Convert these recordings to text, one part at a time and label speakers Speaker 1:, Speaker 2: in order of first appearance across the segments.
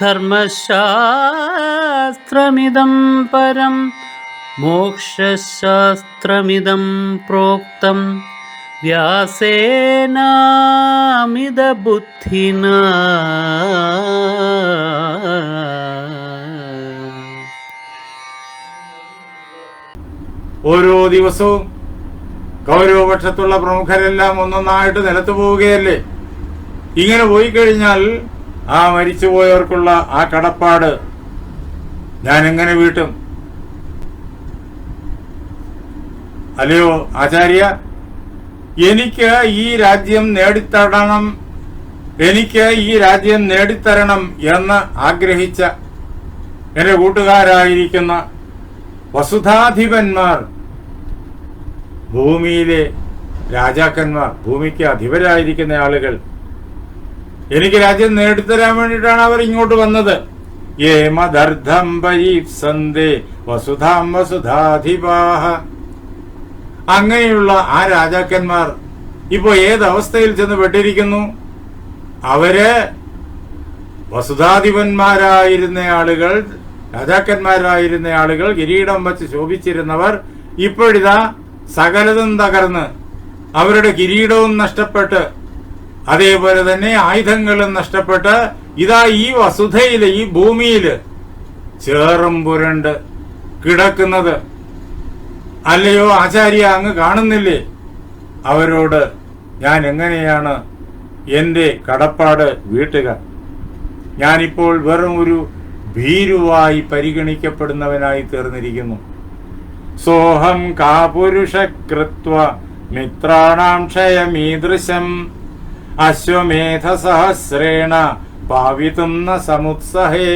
Speaker 1: ധർമ്മശാസ്ത്രമിദം പരം മോക്ഷശാസ്ത്രമിതം പ്രോക്തം. വ്യാസേനാമിതബുദ്ധിന.
Speaker 2: ഓരോ ദിവസവും കൗരവപക്ഷത്തുള്ള പ്രമുഖരെല്ലാം ഒന്നൊന്നായിട്ട് നിലത്തു പോവുകയല്ലേ ഇങ്ങനെ പോയി കഴിഞ്ഞാൽ ആ മരിച്ചുപോയവർക്കുള്ള ആ കടപ്പാട് ഞാൻ എങ്ങനെ വീട്ടും? അല്ലയോ ആചാര്യ? എനിക്ക് ഈ രാജ്യം നേടിത്തരണം എനിക്ക് ഈ രാജ്യം നേടിത്തരണം എന്ന് ആഗ്രഹിച്ച എന്റെ കൂട്ടുകാരായിരിക്കുന്ന വസുധാധിപന്മാർ ഭൂമിയിലെ രാജാക്കന്മാർ ഭൂമിക്ക് അധിപരായിരിക്കുന്ന ആളുകൾ എനിക്ക് രാജ്യം നേടിത്തരാൻ വേണ്ടിയിട്ടാണ് അവർ ഇങ്ങോട്ട് വന്നത്. ഏമദർദ്ധം പരീപ്സന്തേ വസുധാം വസുധാധിപാഹ. അങ്ങനെയുള്ള ആ രാജാക്കന്മാർ ഇപ്പോ ഏതവസ്ഥയിൽ ചെന്ന് പെട്ടിരിക്കുന്നു അവർ വസുധാധിപന്മാരായിരുന്ന ആളുകൾ രാജാക്കന്മാരായിരുന്ന ആളുകൾ കിരീടം വച്ച് ശോഭിച്ചിരുന്നവർ ഇപ്പോഴിതാ സകലതും തകർന്ന് അവരുടെ കിരീടവും നഷ്ടപ്പെട്ട് അതേപോലെ തന്നെ ആയുധങ്ങളും നഷ്ടപ്പെട്ട് ഇതാ ഈ വസുധയിൽ ഈ ഭൂമിയിൽ ചേറും പുരണ്ട് കിടക്കുന്നത്. അല്ലയോ ആചാര്യ അങ്ങ് കാണുന്നില്ലേ? അവരോട് ഞാൻ എങ്ങനെയാണ് എന്റെ കടപ്പാട് വീട്ടുക? ഞാനിപ്പോൾ വെറും ഒരു ഭീരുവായി പരിഗണിക്കപ്പെടുന്നവനായി തീർന്നിരിക്കുന്നു. സോഹം കാപുരുഷ കൃത്വ മിത്രാണാം ക്ഷയമീദൃശം അശ്വമേധ സഹസ്രേണ പാവിതും ന സമുത്സഹേ.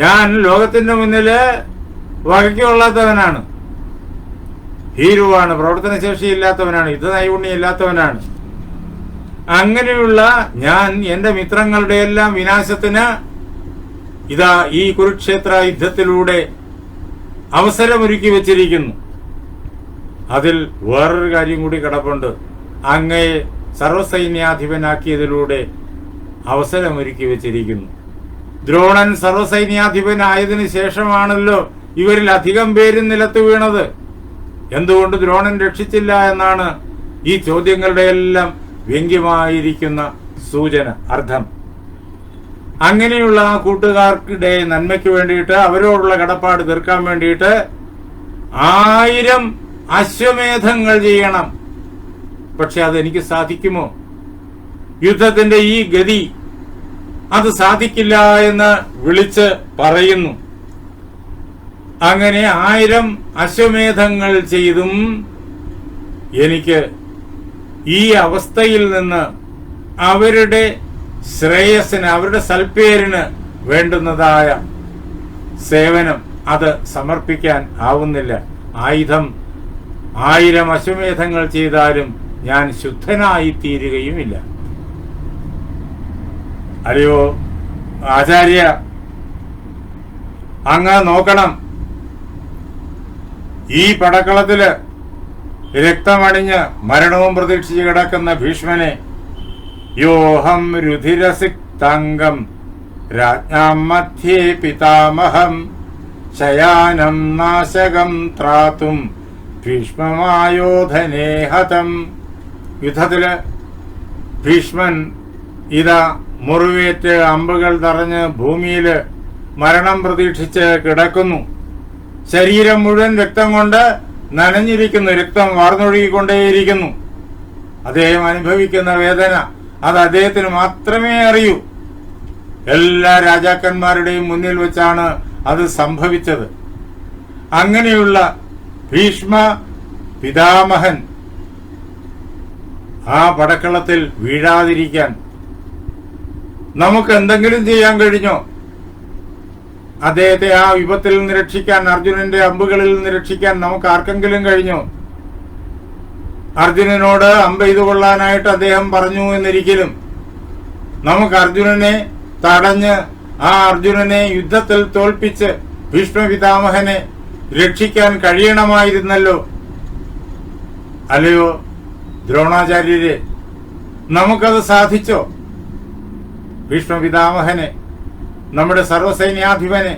Speaker 2: ഞാൻ ലോകത്തിന്റെ മുന്നിൽ വകയ്ക്കൊള്ളാത്തവനാണ് ഭീരുവാണ് പ്രവർത്തനശേഷിയില്ലാത്തവനാണ് യുദ്ധ നൈപുണ്യം ഇല്ലാത്തവനാണ്. അങ്ങനെയുള്ള ഞാൻ എന്റെ മിത്രങ്ങളുടെ എല്ലാം വിനാശത്തിന് ഇതാ ഈ കുരുക്ഷേത്ര യുദ്ധത്തിലൂടെ അവസരമൊരുക്കി വെച്ചിരിക്കുന്നു. അതിൽ വേറൊരു കാര്യം കൂടി കിടപ്പുണ്ട്. അങ്ങയെ സർവസൈന്യാധിപനാക്കിയതിലൂടെ അവസരമൊരുക്കി വെച്ചിരിക്കുന്നു. ദ്രോണൻ സർവസൈന്യാധിപനായതിനു ശേഷമാണല്ലോ ഇവരിൽ അധികം പേരും നിലത്ത് വീണത്. എന്തുകൊണ്ട് ദ്രോണൻ രക്ഷിച്ചില്ല എന്നാണ് ഈ ചോദ്യങ്ങളുടെ എല്ലാം വ്യംഗ്യമായിരിക്കുന്ന സൂചന അർത്ഥം. അങ്ങനെയുള്ള ആ കൂട്ടുകാർക്കിടെ നന്മയ്ക്ക് വേണ്ടിയിട്ട് അവരോടുള്ള കടപ്പാട് തീർക്കാൻ വേണ്ടിയിട്ട് ആയിരം അശ്വമേധങ്ങൾ ചെയ്യണം. പക്ഷെ അതെനിക്ക് സാധിക്കുമോ? യുദ്ധത്തിന്റെ ഈ ഗതി അത് സാധിക്കില്ല എന്ന് വിളിച്ച് പറയുന്നു. അങ്ങനെ ആയിരം അശ്വമേധങ്ങൾ ചെയ്തും എനിക്ക് ഈ അവസ്ഥയിൽ നിന്ന് അവരുടെ ശ്രേയസ്സിന് അവരുടെ സൽപ്പേരിന് വേണ്ടുന്നതായ സേവനം അത് സമർപ്പിക്കാൻ ആവുന്നില്ല. ആയുധം ആയിരം അശ്വമേധങ്ങൾ ചെയ്താലും ഞാൻ ശുദ്ധനായി തീരുകയുമില്ല അല്ലയോ ആചാര്യ അങ്ങ് നോക്കണം. ഈ പടക്കളത്തിൽ രക്തമണിഞ്ഞ് മരണവും പ്രതീക്ഷിച്ച് കിടക്കുന്ന ഭീഷ്മനെ യോഹം രുധിരസിക്തംഗം രാജ്ഞാം മധ്യേ പിതാമഹം ശയാനം നാശകം ത്രാത്തും ഭീഷ്മമായോധനേ ഹതം. യുദ്ധത്തിൽ ഭീഷ്മൻ ഇതാ മുറിവേറ്റ് അമ്പുകൾ തറഞ്ഞ് ഭൂമിയിൽ മരണം പ്രതീക്ഷിച്ച് കിടക്കുന്നു. ശരീരം മുഴുവൻ രക്തം കൊണ്ട് നനഞ്ഞിരിക്കുന്നു. രക്തം വാർന്നൊഴുകിക്കൊണ്ടേയിരിക്കുന്നു. അദ്ദേഹം അനുഭവിക്കുന്ന വേദന അത് അദ്ദേഹത്തിന് മാത്രമേ അറിയൂ. എല്ലാ രാജാക്കന്മാരുടെയും മുന്നിൽ വെച്ചാണ് അത് സംഭവിച്ചത്. അങ്ങനെയുള്ള ഭീഷ്മ പിതാമഹൻ ആ പടക്കളത്തിൽ വീഴാതിരിക്കാൻ നമുക്ക് എന്തെങ്കിലും ചെയ്യാൻ കഴിഞ്ഞോ? അദ്ദേഹത്തെ ആ വിപത്തിൽ നിന്ന് രക്ഷിക്കാൻ അർജുനന്റെ അമ്പുകളിൽ നിന്ന് രക്ഷിക്കാൻ നമുക്ക് ആർക്കെങ്കിലും കഴിഞ്ഞോ? അർജുനനോട് അമ്പ കൊള്ളാനായിട്ട് അദ്ദേഹം പറഞ്ഞു എന്നിരിക്കലും നമുക്ക് അർജുനനെ തടഞ്ഞ് ആ അർജുനനെ യുദ്ധത്തിൽ തോൽപ്പിച്ച് ഭീഷ്മപിതാമഹനെ രക്ഷിക്കാൻ കഴിയണമായിരുന്നല്ലോ. അല്ലയോ? ദ്രോണാചാര്യരെ നമുക്കത് സാധിച്ചോ? ഭീഷ്മപിതാമഹനെ നമ്മുടെ സർവസൈന്യാധിപനെ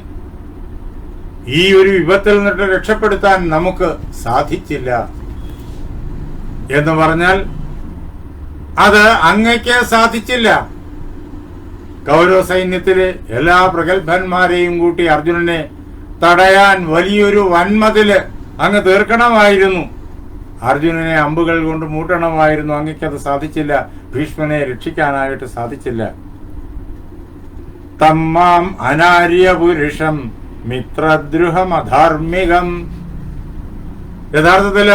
Speaker 2: ഈ ഒരു വിപത്തിൽ നിന്നിട്ട് രക്ഷപ്പെടുത്താൻ നമുക്ക് സാധിച്ചില്ല എന്ന് പറഞ്ഞാൽ അത് അങ്ങയ്ക്ക് സാധിച്ചില്ല. കൗരവ സൈന്യത്തിലെ എല്ലാ പ്രഗത്ഭന്മാരെയും കൂട്ടി അർജുനനെ തടയാൻ വലിയൊരു വൻമതിൽ അങ്ങ് തീർക്കണമായിരുന്നു. അർജുനനെ അമ്പുകൾ കൊണ്ട് മൂട്ടണമായിരുന്നു. അങ്ങയ്ക്കത് സാധിച്ചില്ല. ഭീഷ്മനെ രക്ഷിക്കാനായിട്ട് സാധിച്ചില്ല. തമ്മാം അനാര്യപുരുഷം മിത്രദ്രുഹമധാർമ്മികം. യഥാർത്ഥത്തിൽ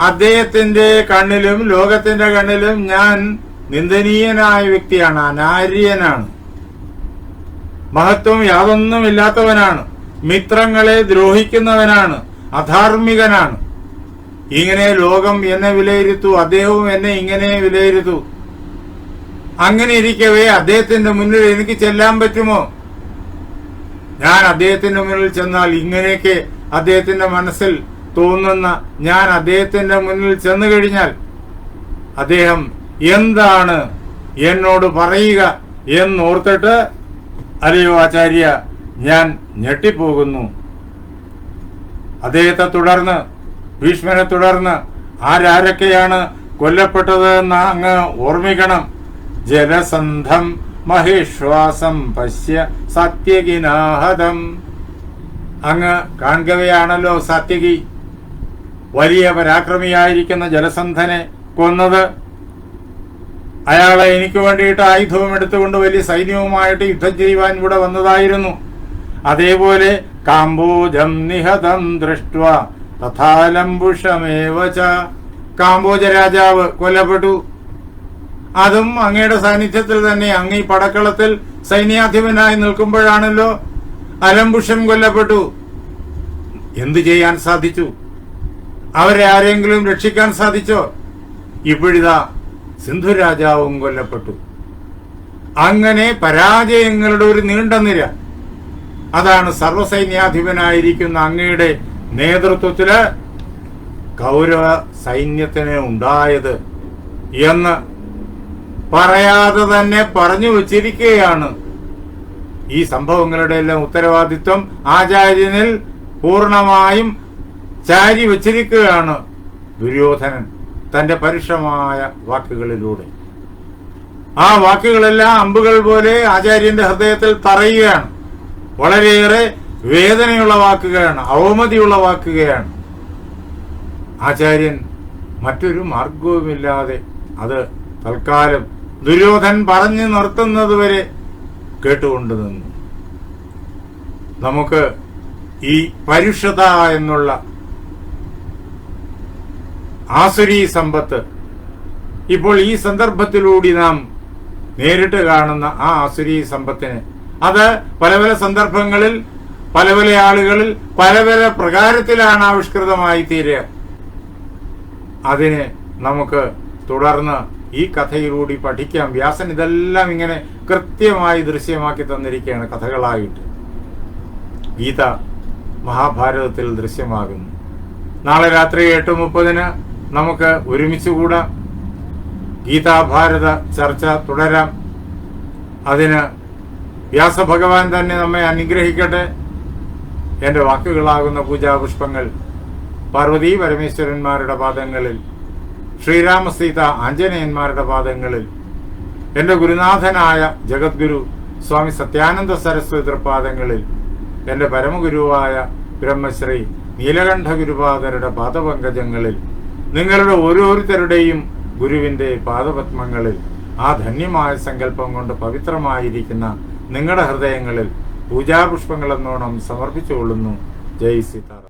Speaker 2: അദ്ദേഹത്തിന്റെ കണ്ണിലും ലോകത്തിന്റെ കണ്ണിലും ഞാൻ നിന്ദനീയനായ വ്യക്തിയാണ്. അനാര്യനാണ്. മഹത്വം യാതൊന്നുമില്ലാത്തവനാണ്. മിത്രങ്ങളെ ദ്രോഹിക്കുന്നവനാണ്. അധാർമികനാണ് ഇങ്ങനെ ലോകം എന്നെ വിലയിരുത്തു അദ്ദേഹവും എന്നെ ഇങ്ങനെ വിലയിരുത്തു. അങ്ങനെ ഇരിക്കവേ അദ്ദേഹത്തിന്റെ മുന്നിൽ എനിക്ക് ചെല്ലാൻ പറ്റുമോ? ഞാൻ അദ്ദേഹത്തിന്റെ മുന്നിൽ ചെന്നാൽ ഇങ്ങനെയൊക്കെ അദ്ദേഹത്തിന്റെ മനസ്സിൽ തോന്നുന്ന ഞാൻ അദ്ദേഹത്തിന്റെ മുന്നിൽ ചെന്നു കഴിഞ്ഞാൽ അദ്ദേഹം എന്താണ് എന്നോട് പറയുക എന്നോർത്തിട്ട് അല്ലയോ ആചാര്യ ഞാൻ ഞെട്ടിപ്പോകുന്നു. അദ്ദേഹത്തെ തുടർന്ന് ഭീഷ്മനെ തുടർന്ന് ആരാരൊക്കെയാണ് കൊല്ലപ്പെട്ടത് എന്ന് അങ്ങ് ഓർമ്മിക്കണം. ജലസന്ധം മഹേശ്വാസം പശ്യ സത്യകിനാഹതം. അങ്ങ് കാണുകയാണല്ലോ സത്യകി. വലിയ പരാക്രമിയായിരിക്കുന്ന ജലസന്ധനെ കൊന്നത്. അയാളെ എനിക്ക് വേണ്ടിയിട്ട് ആയുധവും എടുത്തുകൊണ്ട് വലിയ സൈന്യവുമായിട്ട് യുദ്ധം ചെയ്യുവാൻ ഇവിടെ വന്നതായിരുന്നു. അതേപോലെ കാംബോജം നിഹതം ദൃഷ്ട തഥാലംബുഷമേവ കാംബോജ രാജാവ് കൊല്ലപ്പെട്ടു. അതും അങ്ങയുടെ സാന്നിധ്യത്തിൽ തന്നെ അങ്ങ് ഈ പടക്കളത്തിൽ സൈന്യാധിപനായി നിൽക്കുമ്പോഴാണല്ലോ അലംബുഷം കൊല്ലപ്പെട്ടു. എന്തു ചെയ്യാൻ സാധിച്ചു? അവരെ ആരെങ്കിലും രക്ഷിക്കാൻ സാധിച്ചോ? ഇപ്പോഴിതാ സിന്ധു രാജാവും കൊല്ലപ്പെട്ടു. അങ്ങനെ പരാജയങ്ങളുടെ ഒരു നീണ്ട നിര. അതാണ് സർവസൈന്യാധിപനായിരിക്കുന്ന അങ്ങയുടെ നേതൃത്വത്തിൽ കൗരവ സൈന്യത്തിന് ഉണ്ടായത് എന്ന് പറയാതെ തന്നെ പറഞ്ഞു വച്ചിരിക്കുകയാണ്. ഈ സംഭവങ്ങളുടെ എല്ലാം ഉത്തരവാദിത്വം ആചാര്യനിൽ പൂർണമായും ചാരി വച്ചിരിക്കുകയാണ് ദുര്യോധനൻ തന്റെ പരുഷമായ വാക്കുകളിലൂടെ. ആ വാക്കുകളെല്ലാം അമ്പുകൾ പോലെ ആചാര്യന്റെ ഹൃദയത്തിൽ തറയുകയാണ്. വളരെയേറെ വേദനയുള്ള വാക്കുകളാണ് അവമതിയുള്ള വാക്കുകയാണ്. ആചാര്യൻ മറ്റൊരു മാർഗവുമില്ലാതെ അത് തൽക്കാലം ദുര്യോധൻ പറഞ്ഞു നിർത്തുന്നത് വരെ കേട്ടുകൊണ്ട് നിന്നു. നമുക്ക് ഈ പരുഷത എന്നുള്ള ആസുരി സമ്പത്ത് ഇപ്പോൾ ഈ സന്ദർഭത്തിലൂടെ നാം നേരിട്ട് കാണുന്ന ആ ആസുരി സമ്പത്തിന്. അത് പല പല സന്ദർഭങ്ങളിൽ പല പല ആളുകളിൽ പല പല പ്രകാരത്തിലാണ് ആവിഷ്കൃതമായി തീരുക. അതിന് നമുക്ക് തുടർന്ന് ഈ കഥയിലൂടെ പഠിക്കാം. വ്യാസൻ ഇതെല്ലാം ഇങ്ങനെ കൃത്യമായി ദൃശ്യമാക്കി തന്നിരിക്കുകയാണ് കഥകളായിട്ട്. ഗീത മഹാഭാരതത്തിൽ ദൃശ്യമാകുന്നു. നാളെ രാത്രി എട്ട് മുപ്പതിന് നമുക്ക് ഒരുമിച്ച് കൂടാം. ഗീതാഭാരത ചർച്ച തുടരാം. അതിന് വ്യാസഭഗവാൻ തന്നെ നമ്മെ അനുഗ്രഹിക്കട്ടെ. എന്റെ വാക്കുകളാകുന്ന പൂജാപുഷ്പങ്ങൾ പാർവതി പരമേശ്വരന്മാരുടെ പാദങ്ങളിൽ ശ്രീരാമ സീത ആഞ്ജനേയന്മാരുടെ പാദങ്ങളിൽ എന്റെ ഗുരുനാഥനായ ജഗദ്ഗുരു സ്വാമി സത്യാനന്ദ സരസ്വതി പാദങ്ങളിൽ എന്റെ പരമഗുരുവായ ബ്രഹ്മശ്രീ നീലകണ്ഠ ഗുരുപാദരുടെ പാദപങ്കജങ്ങളിൽ നിങ്ങളുടെ ഓരോരുത്തരുടെയും ഗുരുവിന്റെ പാദപത്മങ്ങളിൽ ആ ധന്യമായ സങ്കല്പം കൊണ്ട് പവിത്രമായിരിക്കുന്ന നിങ്ങളുടെ ഹൃദയങ്ങളിൽ പൂജാപുഷ്പങ്ങൾ എന്നോണം സമർപ്പിച്ചുകൊള്ളുന്നു. ജയ് സീതാറാം.